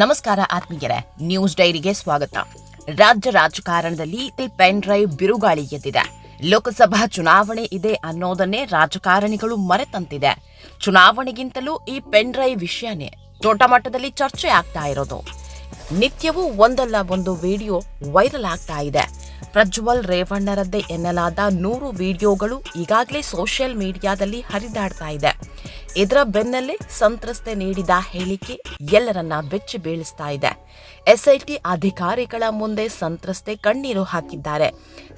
ನಮಸ್ಕಾರ ಆತ್ಮೀಯರೇ ನ್ಯೂಸ್ ಡೈರಿಗೆ ಸ್ವಾಗತ. ರಾಜ್ಯ ರಾಜಕಾರಣದಲ್ಲಿ ಪೆನ್ ಡ್ರೈವ್ ಬಿರುಗಾಳಿ ಎದ್ದಿದೆ. ಲೋಕಸಭಾ ಚುನಾವಣೆ ಇದೆ ಅನ್ನೋದನ್ನೇ ರಾಜಕಾರಣಿಗಳು ಮರೆತಂತಿದೆ. ಚುನಾವಣೆಗಿಂತಲೂ ಈ ಪೆನ್ ಡ್ರೈವ್ ವಿಷಯನೇ ದೊಡ್ಡ ಮಟ್ಟದಲ್ಲಿ ಚರ್ಚೆ ಆಗ್ತಾ ಇರೋದು. ನಿತ್ಯವೂ ಒಂದಲ್ಲ ಒಂದು ವಿಡಿಯೋ ವೈರಲ್ ಆಗ್ತಾ ಇದೆ. ಪ್ರಜ್ವಲ್ ರೇವಣ್ಣರದ್ದೇ ಎನ್ನಲಾದ ನೂರು ವಿಡಿಯೋಗಳು ಈಗಾಗಲೇ ಸೋಷಿಯಲ್ ಮೀಡಿಯಾದಲ್ಲಿ ಹರಿದಾಡ್ತಾ ಇದೆ. ಇದರ ಬೆನ್ನಲ್ಲೇ ಸಂತ್ರಸ್ತೆ ನೀಡಿದ ಹೇಳಿಕೆ ಎಲ್ಲರನ್ನ ಬೆಚ್ಚಿ ಬೀಳಿಸ್ತಾ ಇದೆ. ಎಸ್ಐಟಿ ಅಧಿಕಾರಿಗಳ ಮುಂದೆ ಸಂತ್ರಸ್ತೆ ಕಣ್ಣೀರು ಹಾಕಿದ್ದಾರೆ.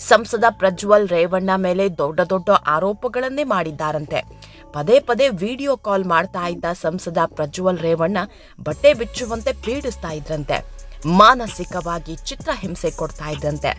ಸಂಸದ ಪ್ರಜ್ವಲ್ ರೇವಣ್ಣ ಮೇಲೆ ದೊಡ್ಡ ದೊಡ್ಡ ಆರೋಪಗಳನ್ನೇ ಮಾಡಿದ್ದಾರಂತೆ. ಪದೇ ಪದೇ ವಿಡಿಯೋ ಕಾಲ್ ಮಾಡ್ತಾ ಇದ್ದ ಸಂಸದ ಪ್ರಜ್ವಲ್ ರೇವಣ್ಣ ಬಟ್ಟೆ ಬಿಚ್ಚುವಂತೆ ಪೀಡಿಸ್ತಾ ಇದ್ರಂತೆ. ಮಾನಸಿಕವಾಗಿ ಚಿತ್ರಹಿಂಸೆ ಕೊಡ್ತಾ ಇದ್ದಂತೆ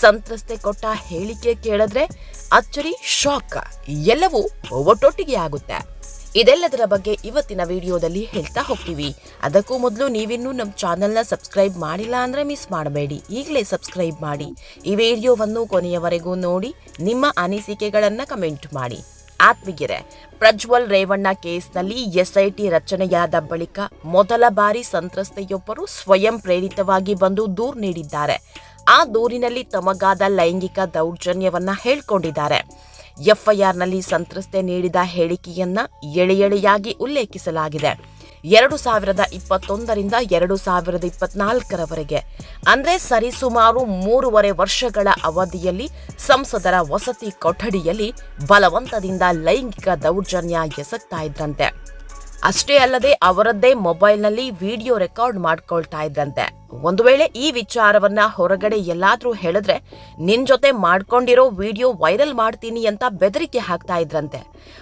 ಸಂತ್ರಸ್ತೆ ಕೊಟ್ಟ ಹೇಳಿಕೆ ಕೇಳಿದ್ರೆ ಅಚ್ಚರಿ ಶಾಕ್ ಎಲ್ಲವೂ ಒಟ್ಟೊಟ್ಟಿಗೆ ಆಗುತ್ತೆ. ಇದೆಲ್ಲದರ ಬಗ್ಗೆ ಇವತ್ತಿನ ವಿಡಿಯೋದಲ್ಲಿ ಹೇಳ್ತಾ ಹೋಗ್ತೀವಿ. ಅದಕ್ಕೂ ಮೊದಲು ನೀವಿನ್ನೂ ನಮ್ಮ ಚಾನೆಲ್ನ ಸಬ್ಸ್ಕ್ರೈಬ್ ಮಾಡಿಲ್ಲ ಅಂದರೆ ಮಿಸ್ ಮಾಡಬೇಡಿ. ಈಗಲೇ ಸಬ್ಸ್ಕ್ರೈಬ್ ಮಾಡಿ. ಈ ವಿಡಿಯೋವನ್ನು ಕೊನೆಯವರೆಗೂ ನೋಡಿ, ನಿಮ್ಮ ಅನಿಸಿಕೆಗಳನ್ನು ಕಮೆಂಟ್ ಮಾಡಿ. ಆತ್ಮಗಿರೆ ಪ್ರಜ್ವಲ್ ರೇವಣ್ಣ ಕೇಸ್ನಲ್ಲಿ ಎಸ್ಐಟಿ ರಚನೆಯಾದ ಬಳಿಕ ಮೊದಲ ಬಾರಿ ಸಂತ್ರಸ್ತೆಯೊಬ್ಬರು ಸ್ವಯಂ ಪ್ರೇರಿತವಾಗಿ ಬಂದು ದೂರು ನೀಡಿದ್ದಾರೆ. ಆ ದೂರಿನಲ್ಲಿ ತಮಗಾದ ಲೈಂಗಿಕ ದೌರ್ಜನ್ಯವನ್ನ ಹೇಳ್ಕೊಂಡಿದ್ದಾರೆ. ಎಫ್ಐಆರ್ನಲ್ಲಿ ಸಂತ್ರಸ್ತೆ ನೀಡಿದ ಹೇಳಿಕೆಯನ್ನ ಎಳೆ ಎಳೆಯಾಗಿ ಉಲ್ಲೇಖಿಸಲಾಗಿದೆ. ಎರಡು ಸಾವಿರದ ಇಪ್ಪತ್ತೊಂದರಿಂದ ಎರಡು ಸಾವಿರದ ಇಪ್ಪತ್ನಾಲ್ಕರವರೆಗೆ. ಅಂದರೆ ಸರಿಸುಮಾರು ಮೂರುವರೆ ವರ್ಷಗಳ ಅವಧಿಯಲ್ಲಿ ಸಂಸದರ ವಸತಿ ಕೊಠಡಿಯಲ್ಲಿ ಬಲವಂತದಿಂದ ಲೈಂಗಿಕ ದೌರ್ಜನ್ಯ ಎಸಗ್ತಾ ಇದ್ರಂತೆ. ಅಷ್ಟೇ ಅಲ್ಲದೆ ಅವರದ್ದೇ ಮೊಬೈಲ್ನಲ್ಲಿ ವಿಡಿಯೋ ರೆಕಾರ್ಡ್ ಮಾಡ್ಕೊಳ್ತಾ ಇದ್ರಂತೆ. ಒಂದು ವೇಳೆ ಈ ವಿಚಾರವನ್ನ ಹೊರಗಡೆ ಎಲ್ಲಾದ್ರೂ ಹೇಳಿದ್ರೆ ನಿನ್ ಜೊತೆ ಮಾಡ್ಕೊಂಡಿರೋ ವಿಡಿಯೋ ವೈರಲ್ ಮಾಡ್ತೀನಿ ಅಂತ ಬೆದರಿಕೆ ಹಾಕ್ತಾ ಇದ್ರಂತೆ.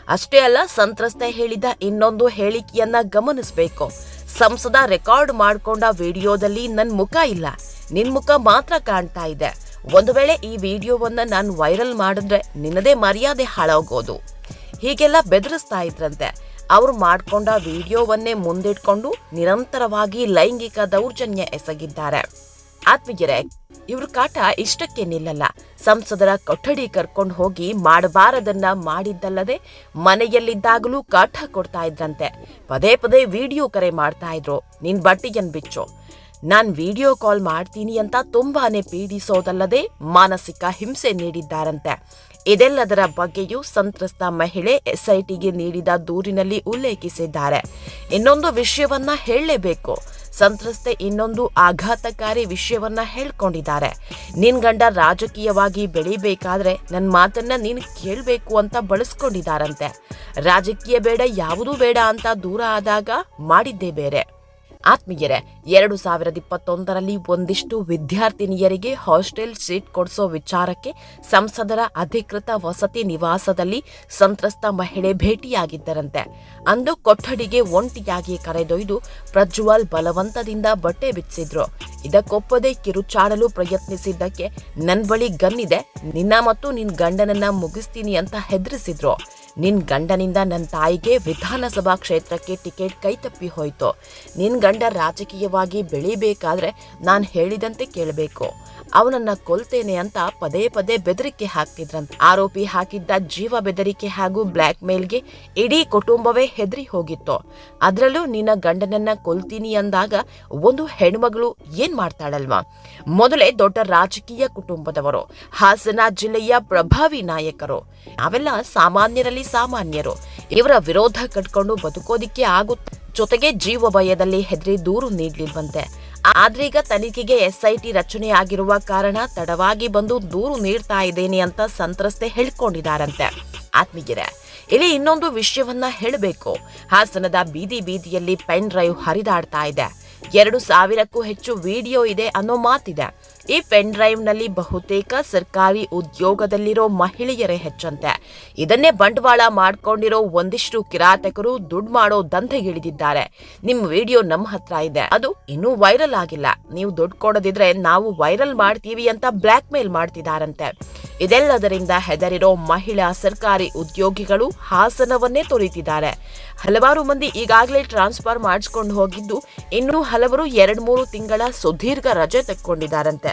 ಅಷ್ಟೇ ಅಲ್ಲ ಸಂತ್ರಸ್ತೆ ಹೇಳಿದ ಇನ್ನೊಂದು ಹೇಳಿಕೆಯನ್ನ ಗಮನಿಸಬೇಕು. ಸಂಸದ ರೆಕಾರ್ಡ್ ಮಾಡ್ಕೊಂಡ ವಿಡಿಯೋದಲ್ಲಿ ನನ್ ಮುಖ ಇಲ್ಲ. ನಿನ್ ಮುಖ ಮಾತ್ರ ಕಾಣ್ತಾ ಇದೆ. ಒಂದು ವೇಳೆ ಈ ವಿಡಿಯೋವನ್ನ ನಾನು ವೈರಲ್ ಮಾಡಿದ್ರೆ ನಿನ್ನದೇ ಮರ್ಯಾದೆ ಹಾಳಾಗೋದು. ಹೀಗೆಲ್ಲ ಬೆದರಿಸ್ತಾ ಇದ್ರಂತೆ. ಅವರು ಮಾಡಿಕೊಂಡ ವಿಡಿಯೋವನ್ನೇ ಮುಂದಿಟ್ಕೊಂಡು ನಿರಂತರವಾಗಿ ಲೈಂಗಿಕ ದೌರ್ಜನ್ಯ ಎಸಗಿದ್ದಾರೆ. ಆತ್ಮೀಯರೇ, ಇವ್ರ ಕಾಟ ಇಷ್ಟಕ್ಕೆ ನಿಲ್ಲಲ್ಲ. ಸಂಸದರ ಕೊಠಡಿ ಕರ್ಕೊಂಡು ಹೋಗಿ ಮಾಡಬಾರದನ್ನ ಮಾಡಿದ್ದಲ್ಲದೆ ಮನೆಯಲ್ಲಿದ್ದಾಗಲೂ ಕಾಟ ಕೊಡ್ತಾ ಇದ್ರಂತೆ. ಪದೇ ಪದೇ ವಿಡಿಯೋ ಕರೆ ಮಾಡ್ತಾ ಇದ್ರು. ನಿನ್ ಬಟ್ಟಿಯನ್ ಬಿಚ್ಚು. ನಾನ್ ವಿಡಿಯೋ ಕಾಲ್ ಮಾಡ್ತೀನಿ ಅಂತ ತುಂಬಾನೇ ಪೀಡಿಸೋದಲ್ಲದೆ ಮಾನಸಿಕ ಹಿಂಸೆ ನೀಡಿದ್ದಾರಂತೆ. ಇದೆಲ್ಲದರ ಬಗ್ಗೆಯೂ ಸಂತ್ರಸ್ತ ಮಹಿಳೆ ಎಸ್ಐಟಿಗೆ ನೀಡಿದ ದೂರಿನಲ್ಲಿ ಉಲ್ಲೇಖಿಸಿದ್ದಾರೆ. ಇನ್ನೊಂದು ವಿಷಯವನ್ನ ಹೇಳಲೇಬೇಕು. ಸಂತ್ರಸ್ತೆ ಇನ್ನೊಂದು ಆಘಾತಕಾರಿ ವಿಷಯವನ್ನ ಹೇಳ್ಕೊಂಡಿದ್ದಾರೆ. ನಿನ್ ಗಂಡ ರಾಜಕೀಯವಾಗಿ ಬೆಳಿಬೇಕಾದ್ರೆ ನನ್ನ ಮಾತನ್ನ ನೀನು ಕೇಳಬೇಕು ಅಂತ ಬಳಸ್ಕೊಂಡಿದ್ದಾರಂತೆ. ರಾಜಕೀಯ ಬೇಡ, ಯಾವುದೂ ಬೇಡ ಅಂತ ದೂರ ಆದಾಗ ಮಾಡಿದ್ದೇ ಬೇರೆ. ಆತ್ಮೀಯರೇ, ಎರಡು ಸಾವಿರದ ಇಪ್ಪತ್ತೊಂದರಲ್ಲಿ ಒಂದಿಷ್ಟು ವಿದ್ಯಾರ್ಥಿನಿಯರಿಗೆ ಹಾಸ್ಟೆಲ್ ಸೀಟ್ ಕೊಡಿಸೋ ವಿಚಾರಕ್ಕೆ ಸಂಸದರ ಅಧಿಕೃತ ವಸತಿ ನಿವಾಸದಲ್ಲಿ ಸಂತ್ರಸ್ತ ಮಹಿಳೆ ಭೇಟಿಯಾಗಿದ್ದರಂತೆ. ಅಂದು ಕೊಠಡಿಗೆ ಒಂಟಿಯಾಗಿ ಕರೆದೊಯ್ದು ಪ್ರಜ್ವಲ್ ಬಲವಂತದಿಂದ ಬಟ್ಟೆ ಬಿಚ್ಚಿದ್ರು. ಇದಕ್ಕೊಪ್ಪದೆ ಕಿರುಚಾಡಲು ಪ್ರಯತ್ನಿಸಿದ್ದಕ್ಕೆ ನನ್ ಬಳಿ ಗನ್ನಿದೆ, ನಿನ್ನ ಮತ್ತು ನಿನ್ ಗಂಡನನ್ನ ಮುಗಿಸ್ತೀನಿ ಅಂತ ಹೆದರಿಸಿದ್ರು. ನಿನ್ ಗಂಡನಿಂದ ನನ್ನ ತಾಯಿಗೆ ವಿಧಾನಸಭಾ ಕ್ಷೇತ್ರಕ್ಕೆ ಟಿಕೆಟ್ ಕೈತಪ್ಪಿ ಹೋಯ್ತು. ನಿನ್ ಗಂಡ ರಾಜಕೀಯವಾಗಿ ಬೆಳಿಬೇಕಾದ್ರೆ ನಾನು ಹೇಳಿದಂತೆ ಕೇಳಬೇಕು. ಅವನನ್ನ ಕೊಲ್ತೇನೆ ಅಂತ ಪದೇ ಪದೇ ಬೆದರಿಕೆ ಹಾಕ್ತಿದ್ರಂತ. ಆರೋಪಿ ಹಾಕಿದ್ದ ಜೀವ ಬೆದರಿಕೆ ಹಾಗೂ ಬ್ಲ್ಯಾಕ್ ಮೇಲ್ಗೆ ಇಡೀ ಕುಟುಂಬವೇ ಹೆದರಿ ಹೋಗಿತ್ತು. ಅದ್ರಲ್ಲೂ ನಿನ್ನ ಗಂಡನನ್ನ ಕೊಲ್ತೀನಿ ಅಂದಾಗ ಒಂದು ಹೆಣ್ಮಗಳು ಏನ್ ಮಾಡ್ತಾಳಲ್ವಾ? ಮೊದಲೇ ದೊಡ್ಡ ರಾಜಕೀಯ ಕುಟುಂಬದವರು, ಹಾಸನ ಜಿಲ್ಲೆಯ ಪ್ರಭಾವಿ ನಾಯಕರು. ಅವೆಲ್ಲ ಸಾಮಾನ್ಯರಲ್ಲಿ ಸಾಮಾನ್ಯರು. ಇವರ ವಿರೋಧ ಕಟ್ಕೊಂಡು ಬದುಕೋದಿಕ್ಕೆ ಆಗುತ್ತೆ ಜೊತೆಗೆ ಜೀವ ಭಯದಲ್ಲಿ ಹೆದರಿ ದೂರು ನೀಡಲಿಲ್ವಂತೆ. ಆದ್ರೀಗ ತನಿಖೆಗೆ ಎಸ್ಐಟಿ ರಚನೆ ಆಗಿರುವ ಕಾರಣ ತಡವಾಗಿ ಬಂದು ದೂರು ನೀಡ್ತಾ ಇದ್ದೇನೆ ಅಂತ ಸಂತ್ರಸ್ತೆ ಹೇಳ್ಕೊಂಡಿದ್ದಾರಂತೆ. ಆತ್ಮೀಯರೇ, ಇಲ್ಲಿ ಇನ್ನೊಂದು ವಿಷಯವನ್ನ ಹೇಳಬೇಕು. ಹಾಸನದ ಬೀದಿ ಬೀದಿಯಲ್ಲಿ ಪೆನ್ ಡ್ರೈವ್ ಹರಿದಾಡ್ತಾ ಇದೆ. ಎರಡು ಸಾವಿರಕ್ಕೂ ಹೆಚ್ಚು ವಿಡಿಯೋ ಇದೆ ಅನ್ನೋ ಮಾತಿದೆ. ಈ ಪೆನ್ ಡ್ರೈವ್ನಲ್ಲಿ ಬಹುತೇಕ ಸರ್ಕಾರಿ ಉದ್ಯೋಗದಲ್ಲಿರೋ ಮಹಿಳೆಯರೇ ಹೆಚ್ಚಂತೆ. ಇದನ್ನೇ ಬಂಡವಾಳ ಮಾಡ್ಕೊಂಡಿರೋ ಒಂದಿಷ್ಟು ಕಿರಾತಕರು ದುಡ್ಡು ಮಾಡೋ ದಂಧೆಗಿಳಿದಿದ್ದಾರೆ ನಿಮ್ಮ ವಿಡಿಯೋ ನಮ್ಮ ಹತ್ರ ಇದೆ. ಅದು ಇನ್ನೂ ವೈರಲ್ ಆಗಿಲ್ಲ. ನೀವು ದುಡ್ಡು ಕೊಡೋದಿದ್ರೆ ನಾವು ವೈರಲ್ ಮಾಡ್ತೀವಿ ಅಂತ ಬ್ಲ್ಯಾಕ್ ಮೇಲ್ ಮಾಡ್ತಿದಾರಂತೆ. ಇದೆಲ್ಲದರಿಂದ ಹೆದರಿರೋ ಮಹಿಳಾ ಸರ್ಕಾರಿ ಉದ್ಯೋಗಿಗಳು ಹಾಸನವನ್ನೇ ತೊರೆಯುತ್ತಿದ್ದಾರೆ ಹಲವಾರು ಮಂದಿ ಈಗಾಗಲೇ ಟ್ರಾನ್ಸ್ಫರ್ ಮಾಡಿಸ್ಕೊಂಡು ಹೋಗಿದ್ದು ಇನ್ನೂ ಹಲವರು ಎರಡು ಮೂರು ತಿಂಗಳ ಸುದೀರ್ಘ ರಜೆ ತೆಕ್ಕೊಂಡಿದ್ದಾರಂತೆ.